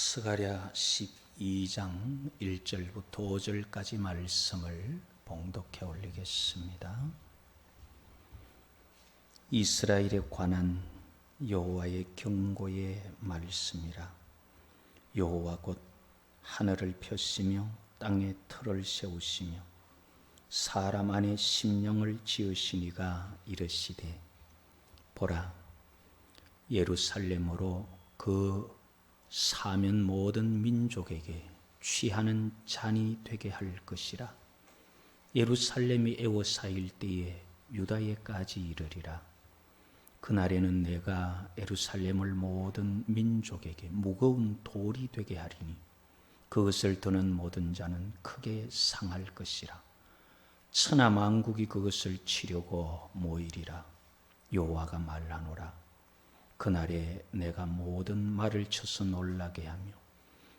스가랴 12장 1절부터 5절까지 말씀을 봉독해 올리겠습니다. 이스라엘에 관한 여호와의 경고의 말씀이라 여호와 곧 하늘을 펴시며 땅에 틀을 세우시며 사람 안에 심령을 지으시니가 이르시되 보라 예루살렘으로 그 사면 모든 민족에게 취하는 잔이 되게 할 것이라. 예루살렘이 애워싸일 때에 유다에까지 이르리라. 그날에는 내가 예루살렘을 모든 민족에게 무거운 돌이 되게 하리니 그것을 드는 모든 자는 크게 상할 것이라. 천하 만국이 그것을 치려고 모이리라. 여호와가 말하노라 그날에 내가 모든 말을 쳐서 놀라게 하며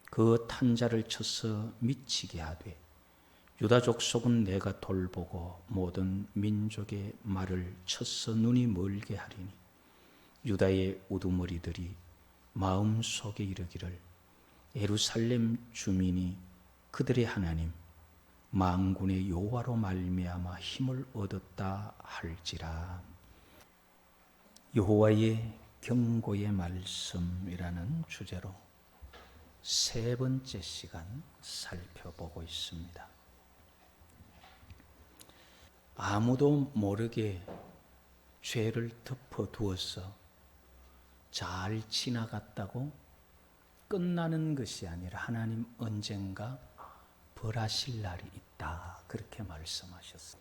그 탄자를 쳐서 미치게 하되 유다 족속은 내가 돌보고 모든 민족의 말을 쳐서 눈이 멀게 하리니 유다의 우두머리들이 마음속에 이르기를 예루살렘 주민이 그들의 하나님 망군의 여호와로 말미암아 힘을 얻었다 할지라. 여호와의 경고의 말씀이라는 주제로 세 번째 시간 살펴보고 있습니다. 아무도 모르게 죄를 덮어두어서 잘 지나갔다고 끝나는 것이 아니라 하나님 언젠가 벌하실 날이 있다. 그렇게 말씀하셨어요.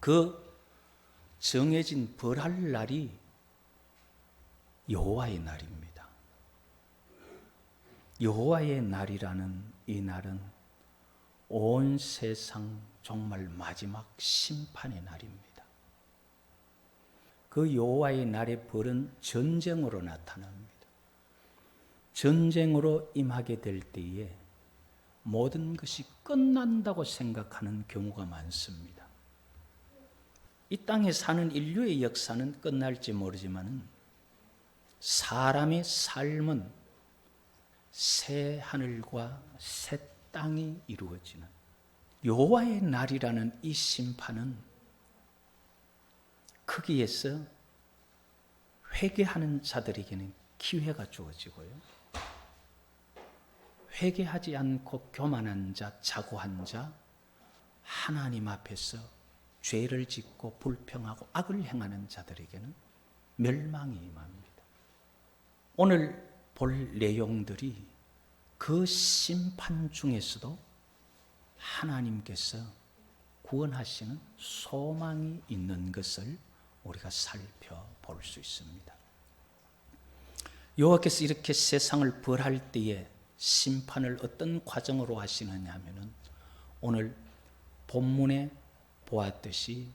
그 정해진 벌할 날이 여호와의 날입니다. 여호와의 날이라는 이 날은 온 세상 정말 마지막 심판의 날입니다. 그 여호와의 날의 벌은 전쟁으로 나타납니다. 전쟁으로 임하게 될 때에 모든 것이 끝난다고 생각하는 경우가 많습니다. 이 땅에 사는 인류의 역사는 끝날지 모르지만 사람의 삶은 새 하늘과 새 땅이 이루어지는 여호와의 날이라는 이 심판은 거기에서 회개하는 자들에게는 기회가 주어지고요. 회개하지 않고 교만한 자, 자고한 자, 하나님 앞에서 죄를 짓고 불평하고 악을 행하는 자들에게는 멸망이 임합니다. 오늘 볼 내용들이 그 심판 중에서도 하나님께서 구원하시는 소망이 있는 것을 우리가 살펴볼 수 있습니다. 여호와께서 이렇게 세상을 벌할 때에 심판을 어떤 과정으로 하시느냐 하면은 오늘 본문에 보았듯이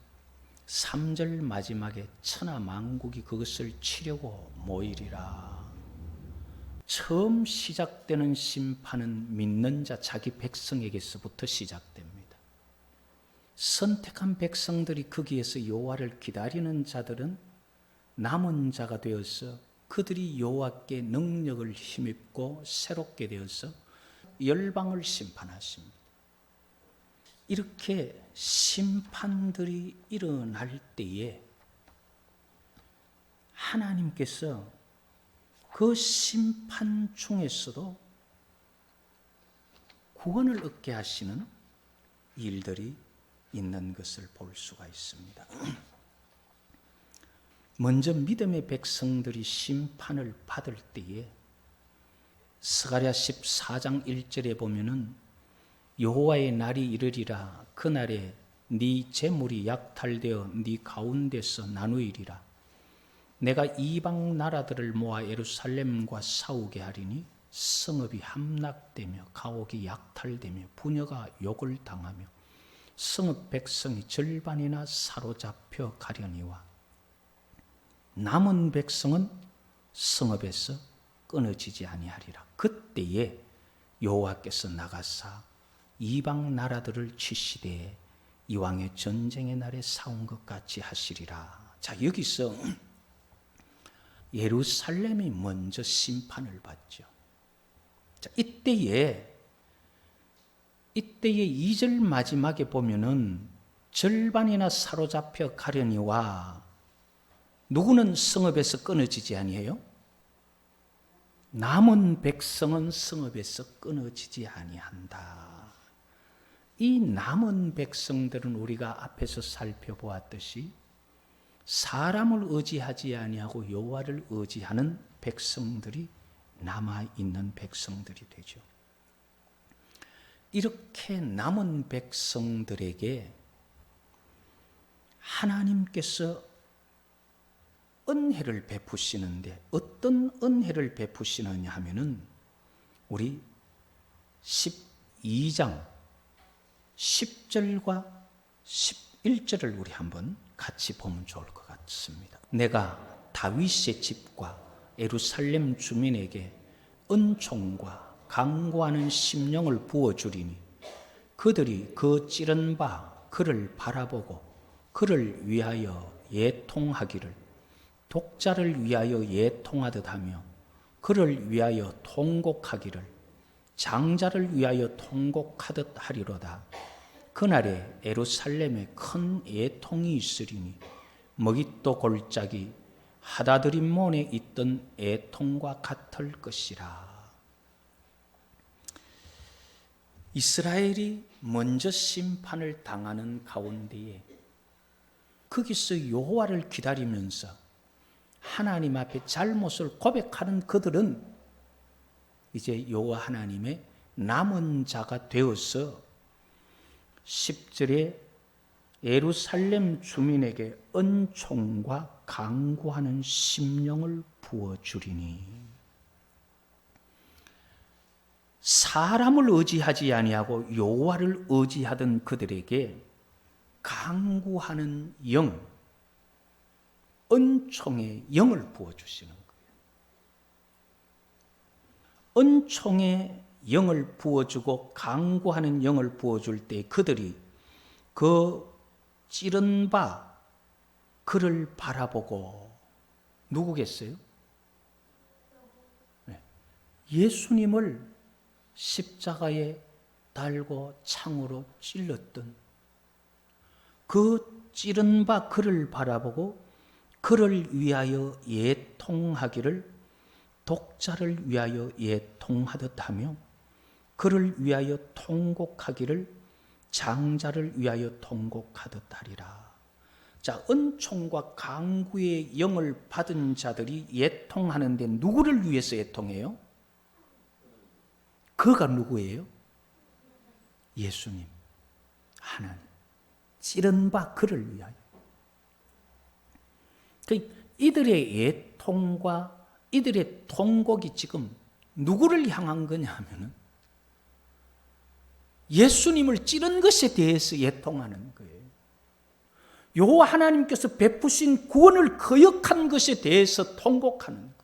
3절 마지막에 천하 만국이 그것을 치려고 모이리라. 처음 시작되는 심판은 믿는 자 자기 백성에게서부터 시작됩니다. 선택한 백성들이 거기에서 여호와를 기다리는 자들은 남은 자가 되어서 그들이 여호와께 능력을 힘입고 새롭게 되어서 열방을 심판하십니다. 이렇게 심판들이 일어날 때에 하나님께서 그 심판 중에서도 구원을 얻게 하시는 일들이 있는 것을 볼 수가 있습니다. 먼저 믿음의 백성들이 심판을 받을 때에 스가랴 14장 1절에 보면은 여호와의 날이 이르리라 그날에 네 재물이 약탈되어 네 가운데서 나누이리라 내가 이방 나라들을 모아 예루살렘과 싸우게 하리니 성읍이 함락되며 가옥이 약탈되며 부녀가 욕을 당하며 성읍 백성이 절반이나 사로잡혀 가려니와 남은 백성은 성읍에서 끊어지지 아니하리라. 그때에 여호와께서 나가사 이방 나라들을 치시되 이왕의 전쟁의 날에 싸운 것 같이 하시리라. 자 여기서 예루살렘이 먼저 심판을 받죠. 자, 이때에 이때의 2절 마지막에 보면은 절반이나 사로잡혀 가려니와 누구는 성읍에서 끊어지지 아니해요? 남은 백성은 성읍에서 끊어지지 아니한다. 이 남은 백성들은 우리가 앞에서 살펴보았듯이 사람을 의지하지 아니하고 여호와를 의지하는 백성들이 남아 있는 백성들이 되죠. 이렇게 남은 백성들에게 하나님께서 은혜를 베푸시는데 어떤 은혜를 베푸시느냐 하면은 우리 12장 10절과 11절을 우리 한번 같이 보면 좋을 것 같습니다. 내가 다윗의 집과 예루살렘 주민에게 은총과 강구하는 심령을 부어 주리니 그들이 그 찌른 바 그를 바라보고 그를 위하여 예통하기를 독자를 위하여 예통하듯 하며 그를 위하여 통곡하기를 장자를 위하여 통곡하듯 하리로다. 그날에 에루살렘에 큰 예통이 있으리니 먹잇도 골짜기 하다드림몬에 있던 애통과 같을 것이라. 이스라엘이 먼저 심판을 당하는 가운데에 거기서 여호와를 기다리면서 하나님 앞에 잘못을 고백하는 그들은 이제 여호와 하나님의 남은 자가 되어서 10절에 예루살렘 주민에게 은총과 강구하는 심령을 부어 주리니 사람을 의지하지 아니하고 여호와를 의지하던 그들에게 강구하는 영 은총의 영을 부어 주시는 거예요. 은총의 영을 부어주고 강구하는 영을 부어줄 때 그들이 그 찌른 바 그를 바라보고 누구겠어요? 네. 예수님을 십자가에 달고 창으로 찔렀던 그 찌른 바 그를 바라보고 그를 위하여 예통하기를 독자를 위하여 예통하듯 하며 그를 위하여 통곡하기를 장자를 위하여 통곡하듯 하리라. 자, 은총과 강구의 영을 받은 자들이 예통하는데 누구를 위해서 예통해요? 그가 누구예요? 예수님, 하나님. 찌른 바 그를 위하여. 그 이들의 예통과 이들의 통곡이 지금 누구를 향한 거냐 하면은 예수님을 찌른 것에 대해서 예통하는 거예요. 여호와 하나님께서 베푸신 구원을 거역한 것에 대해서 통곡하는 거예요.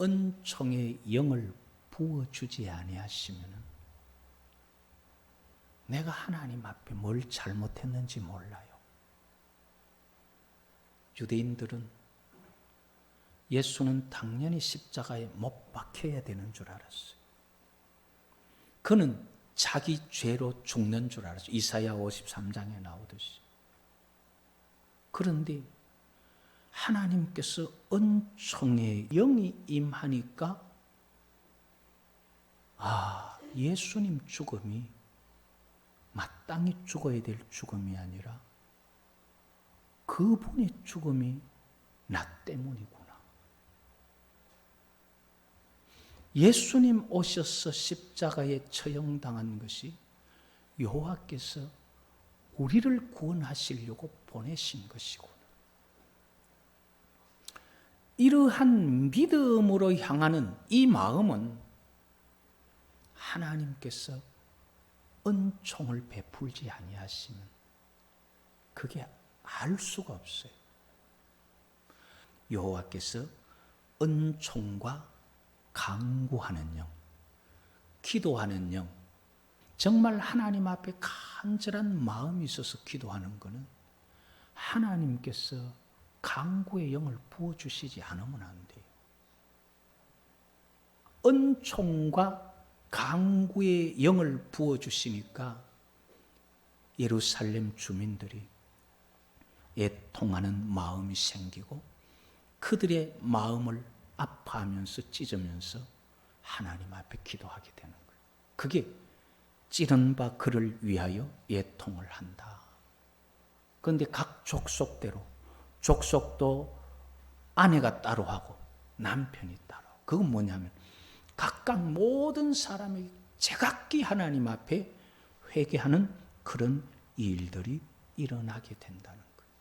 은총의 영을 부어 주지 아니하시면 내가 하나님 앞에 뭘 잘못했는지 몰라요. 유대인들은 예수는 당연히 십자가에 못 박혀야 되는 줄 알았어요. 그는 자기 죄로 죽는 줄 알았어요. 이사야 53장에 나오듯이. 그런데 하나님께서 은총의 영이 임하니까 아, 예수님 죽음이 마땅히 죽어야 될 죽음이 아니라 그분의 죽음이 나 때문이구나. 예수님 오셔서 십자가에 처형당한 것이 여호와께서 우리를 구원하시려고 보내신 것이구나. 이러한 믿음으로 향하는 이 마음은 하나님께서 은총을 베풀지 아니하시면 그게 알 수가 없어요. 여호와께서 은총과 강구하는 영, 기도하는 영, 정말 하나님 앞에 간절한 마음이 있어서 기도하는 것은 하나님께서 강구의 영을 부어주시지 않으면 안 돼요. 은총과 강구의 영을 부어 주시니까 예루살렘 주민들이 애통하는 마음이 생기고 그들의 마음을 아파하면서 찢으면서 하나님 앞에 기도하게 되는 거예요. 그게 찌른 바 그를 위하여 애통을 한다. 그런데 각 족속대로 족속도 아내가 따로 하고 남편이 따로. 그건 뭐냐면 각각 모든 사람이 제각기 하나님 앞에 회개하는 그런 일들이 일어나게 된다는 거예요.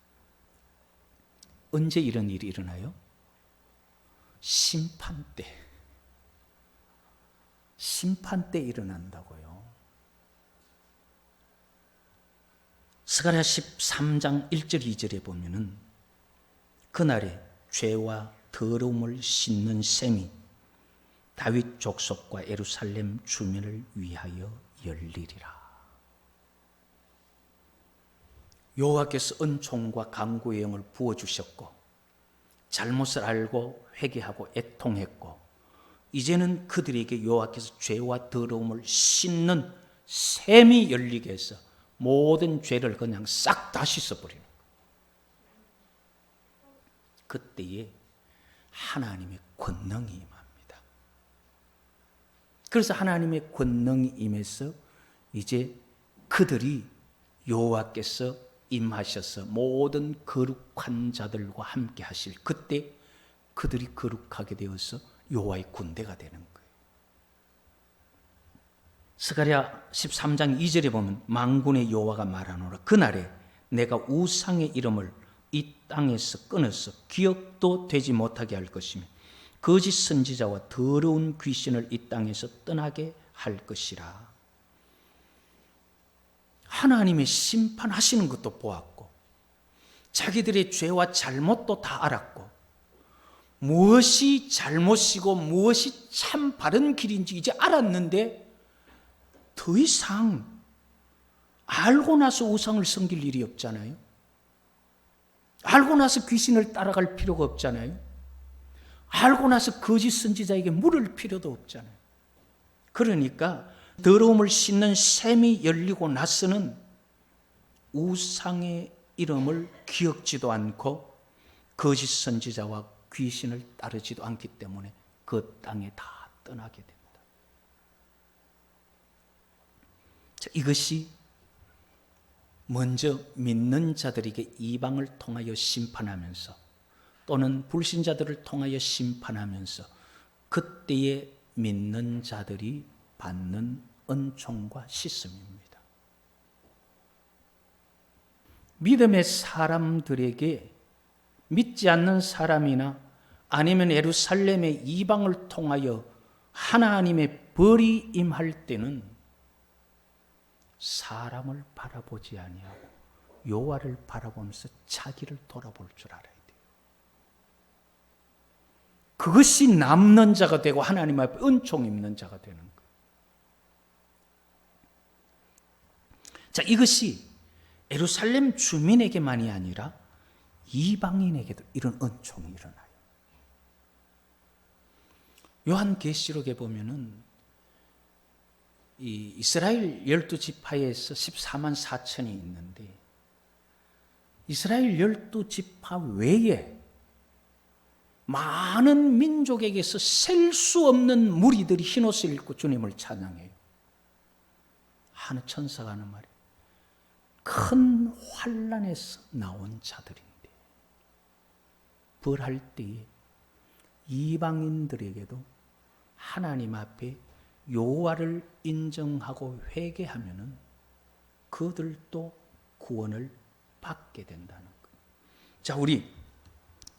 언제 이런 일이 일어나요? 심판 때. 심판 때 일어난다고요. 스가랴 13장 1절 2절에 보면은 그날에 죄와 더러움을 씻는 셈이 다윗 족속과 예루살렘 주민을 위하여 열리리라. 여호와께서 은총과 강구의 영을 부어 주셨고 잘못을 알고 회개하고 애통했고 이제는 그들에게 여호와께서 죄와 더러움을 씻는 셈이 열리게 해서 모든 죄를 그냥 싹 다 씻어버리는. 그때에 하나님의 권능이 임합니다. 그래서 하나님의 권능이 임해서 이제 그들이 여호와께서 임하셔서 모든 거룩한 자들과 함께 하실 그때 그들이 거룩하게 되어서 여호와의 군대가 되는 거예요. 스가랴 13장 2절에 보면 망군의 여호와가 말하노라 그날에 내가 우상의 이름을 이 땅에서 끊어서 기억도 되지 못하게 할 것이며 거짓 선지자와 더러운 귀신을 이 땅에서 떠나게 할 것이라. 하나님의 심판하시는 것도 보았고 자기들의 죄와 잘못도 다 알았고 무엇이 잘못이고 무엇이 참 바른 길인지 이제 알았는데 더 이상 알고 나서 우상을 섬길 일이 없잖아요. 알고 나서 귀신을 따라갈 필요가 없잖아요. 알고 나서 거짓 선지자에게 물을 필요도 없잖아요. 그러니까 더러움을 씻는 샘이 열리고 나서는 우상의 이름을 기억지도 않고 거짓 선지자와 귀신을 따르지도 않기 때문에 그 땅에 다 떠나게 됩니다. 자, 이것이 먼저 믿는 자들에게 이방을 통하여 심판하면서 또는 불신자들을 통하여 심판하면서 그때에 믿는 자들이 받는 은총과 씻음입니다. 믿음의 사람들에게 믿지 않는 사람이나 아니면 예루살렘의 이방을 통하여 하나님의 벌이 임할 때는 사람을 바라보지 아니하고 여호와를 바라보면서 자기를 돌아볼 줄 알아야 돼요. 그것이 남는 자가 되고 하나님 앞에 은총 입는 자가 되는. 자, 이것이 예루살렘 주민에게만이 아니라 이방인에게도 이런 은총이 일어나요. 요한 계시록에 보면은 이 이스라엘 열두 지파에서 14만 4천이 있는데 이스라엘 열두 지파 외에 많은 민족에게서 셀 수 없는 무리들이 흰옷을 입고 주님을 찬양해요. 하늘 천사가 하는 말이 큰 환란에서 나온 자들인데 벌할 때에 이방인들에게도 하나님 앞에 여호와를 인정하고 회개하면은 그들도 구원을 받게 된다는 것. 자, 우리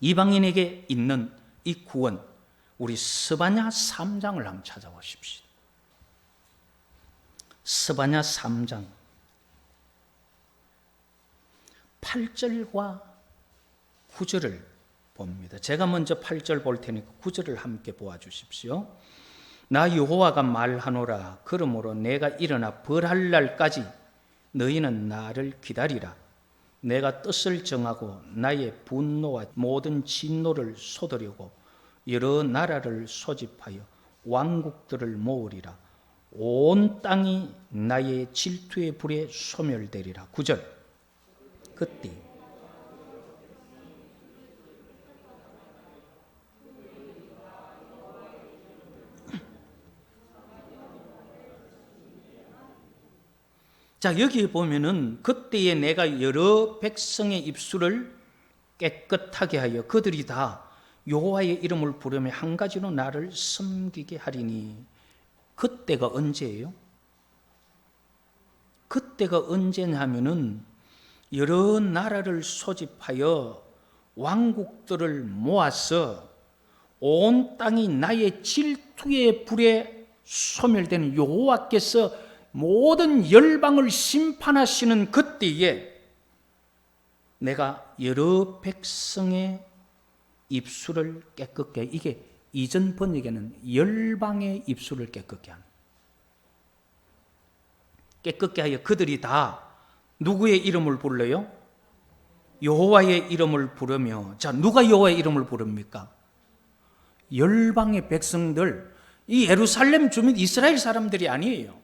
이방인에게 있는 이 구원, 우리 스바냐 3장을 한번 찾아보십시오. 스바냐 3장 8절과 9절을 봅니다. 제가 먼저 8절 볼 테니까 9절을 함께 보아 주십시오. 나 여호와가 말하노라 그러므로 내가 일어나 벌할 날까지 너희는 나를 기다리라 내가 뜻을 정하고 나의 분노와 모든 진노를 쏟으려고 여러 나라를 소집하여 왕국들을 모으리라. 온 땅이 나의 질투의 불에 소멸되리라. 9절. 그때 자, 여기 보면은 그때에 내가 여러 백성의 입술을 깨끗하게 하여 그들이 다 여호와의 이름을 부르며 한 가지로 나를 섬기게 하리니 그때가 언제예요? 그때가 언제냐면은 여러 나라를 소집하여 왕국들을 모아서 온 땅이 나의 질투의 불에 소멸되는 여호와께서 모든 열방을 심판하시는 그때에 내가 여러 백성의 입술을 깨끗게 해. 이게 이전 번역에는 열방의 입술을 깨끗게 하는 깨끗게 하여 그들이 다 누구의 이름을 불러요? 여호와의 이름을 부르며 자 누가 여호와의 이름을 부릅니까? 열방의 백성들 이 예루살렘 주민 이스라엘 사람들이 아니에요.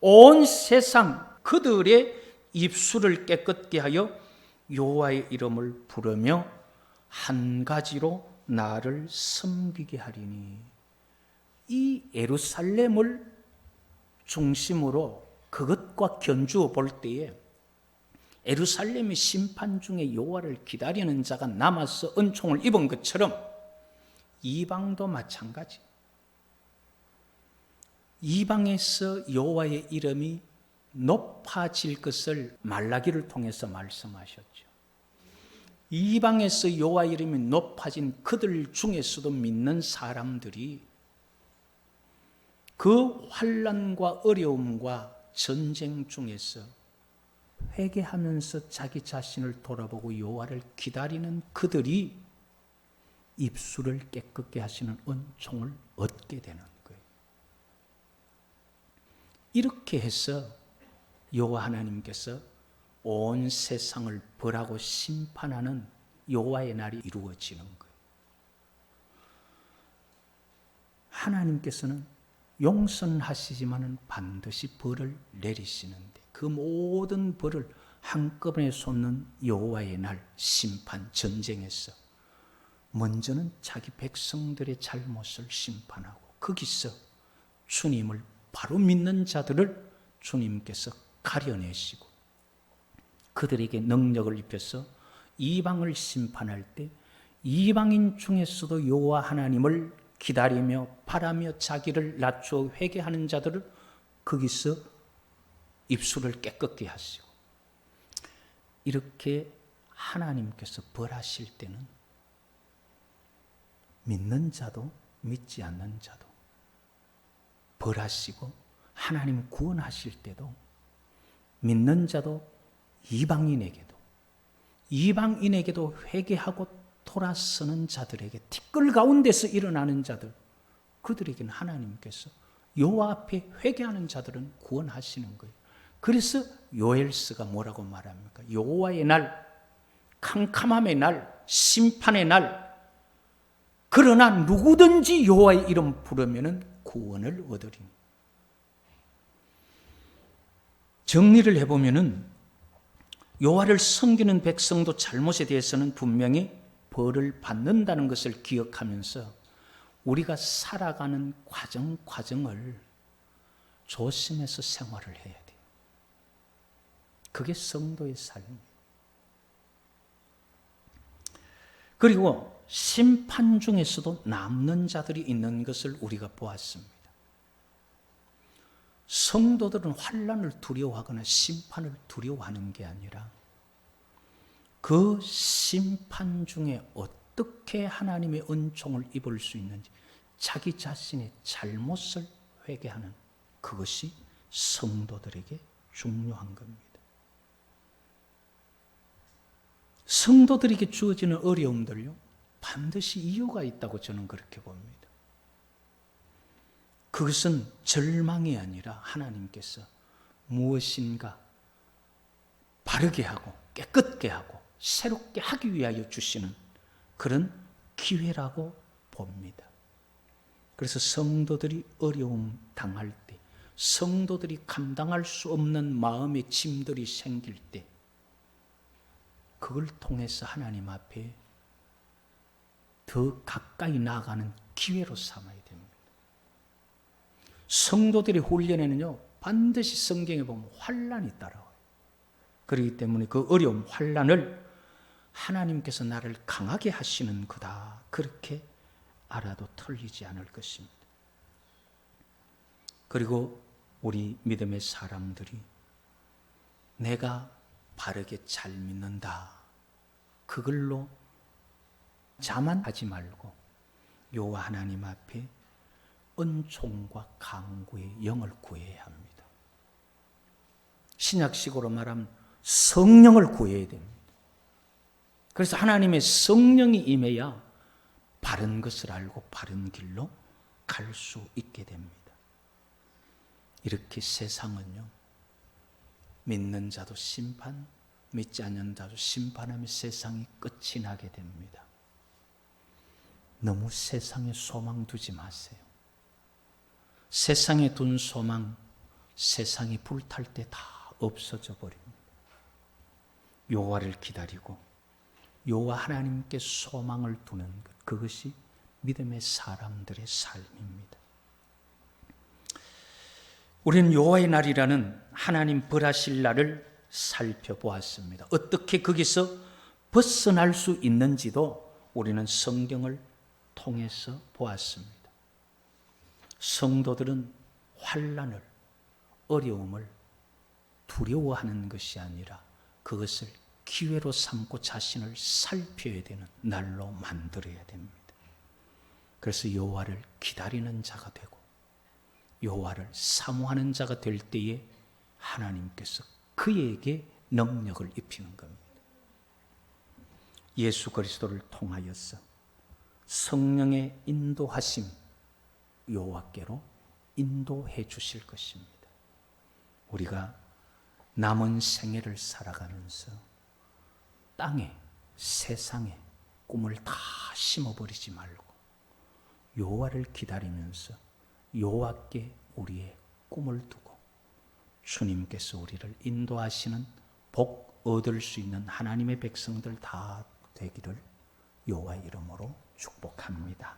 온 세상 그들의 입술을 깨끗게 하여 여호와의 이름을 부르며 한 가지로 나를 섬기게 하리니 이 예루살렘을 중심으로 그것과 견주어 볼 때에 예루살렘의 심판 중에 여호와를 기다리는 자가 남아서 은총을 입은 것처럼 이방도 마찬가지. 이방에서 여호와의 이름이 높아질 것을 말라기를 통해서 말씀하셨죠. 이방에서 여호와 이름이 높아진 그들 중에서도 믿는 사람들이 그 환란과 어려움과 전쟁 중에서 회개하면서 자기 자신을 돌아보고 여호와를 기다리는 그들이 입술을 깨끗게 하시는 은총을 얻게 되는 거예요. 이렇게 해서 여호와 하나님께서 온 세상을 벌하고 심판하는 여호와의 날이 이루어지는 거예요. 하나님께서는 용서하시지만은 반드시 벌을 내리시는데 그 모든 벌을 한꺼번에 쏟는 여호와의 날 심판 전쟁에서 먼저는 자기 백성들의 잘못을 심판하고 거기서 주님을 바로 믿는 자들을 주님께서 가려내시고 그들에게 능력을 입혀서 이방을 심판할 때 이방인 중에서도 여호와 하나님을 기다리며 바라며 자기를 낮추어 회개하는 자들을 거기서 입술을 깨끗게 하시고 이렇게 하나님께서 벌하실 때는 믿는 자도 믿지 않는 자도 벌하시고 하나님 구원하실 때도 믿는 자도 이방인에게도 이방인에게도 회개하고 돌아서는 자들에게 티끌 가운데서 일어나는 자들 그들에게는 하나님께서 여호와 앞에 회개하는 자들은 구원하시는 거예요. 그래서 요엘스가 뭐라고 말합니까? 여호와의 날, 캄캄함의 날, 심판의 날. 그러나 누구든지 여호와의 이름 부르면은 구원을 얻으리니. 정리를 해보면은 여호와를 섬기는 백성도 잘못에 대해서는 분명히 벌을 받는다는 것을 기억하면서 우리가 살아가는 과정 과정을 조심해서 생활을 해야 돼요. 그게 성도의 삶이에요. 그리고 심판 중에서도 남는 자들이 있는 것을 우리가 보았습니다. 성도들은 환란을 두려워하거나 심판을 두려워하는 게 아니라 그 심판 중에 어떻게 하나님의 은총을 입을 수 있는지 자기 자신의 잘못을 회개하는 그것이 성도들에게 중요한 겁니다. 성도들에게 주어지는 어려움들요, 반드시 이유가 있다고 저는 그렇게 봅니다. 그것은 절망이 아니라 하나님께서 무엇인가 바르게 하고 깨끗게 하고 새롭게 하기 위하여 주시는 그런 기회라고 봅니다. 그래서 성도들이 어려움 당할 때, 성도들이 감당할 수 없는 마음의 짐들이 생길 때, 그걸 통해서 하나님 앞에 더 가까이 나아가는 기회로 삼아야 됩니다. 성도들의 훈련에는요, 반드시 성경에 보면 환란이 따라와요. 그렇기 때문에 그 어려움, 환란을 하나님께서 나를 강하게 하시는 거다. 그렇게 알아도 틀리지 않을 것입니다. 그리고 우리 믿음의 사람들이 내가 바르게 잘 믿는다. 그걸로 자만하지 말고 여호와 하나님 앞에 은총과 강구의 영을 구해야 합니다. 신약식으로 말하면 성령을 구해야 됩니다. 그래서 하나님의 성령이 임해야 바른 것을 알고 바른 길로 갈 수 있게 됩니다. 이렇게 세상은요, 믿는 자도 심판, 믿지 않는 자도 심판하며 세상이 끝이 나게 됩니다. 너무 세상에 소망 두지 마세요. 세상에 둔 소망, 세상이 불탈 때 다 없어져 버립니다. 요하를 기다리고 요하 하나님께 소망을 두는 것, 그것이 믿음의 사람들의 삶입니다. 우리는 요하의 날이라는 하나님 벌하실 날을 살펴보았습니다. 어떻게 거기서 벗어날 수 있는지도 우리는 성경을 통해서 보았습니다. 성도들은 환란을 어려움을 두려워하는 것이 아니라 그것을 기회로 삼고 자신을 살펴야 되는 날로 만들어야 됩니다. 그래서 여호와를 기다리는 자가 되고 여호와를 사모하는 자가 될 때에 하나님께서 그에게 능력을 입히는 겁니다. 예수 그리스도를 통하여서 성령의 인도하심 여호와께로 인도해 주실 것입니다. 우리가 남은 생애를 살아가면서 땅에 세상에 꿈을 다 심어버리지 말고 여호와를 기다리면서 여호와께 우리의 꿈을 두고 주님께서 우리를 인도하시는 복 얻을 수 있는 하나님의 백성들 다 되기를 여호와 이름으로 축복합니다.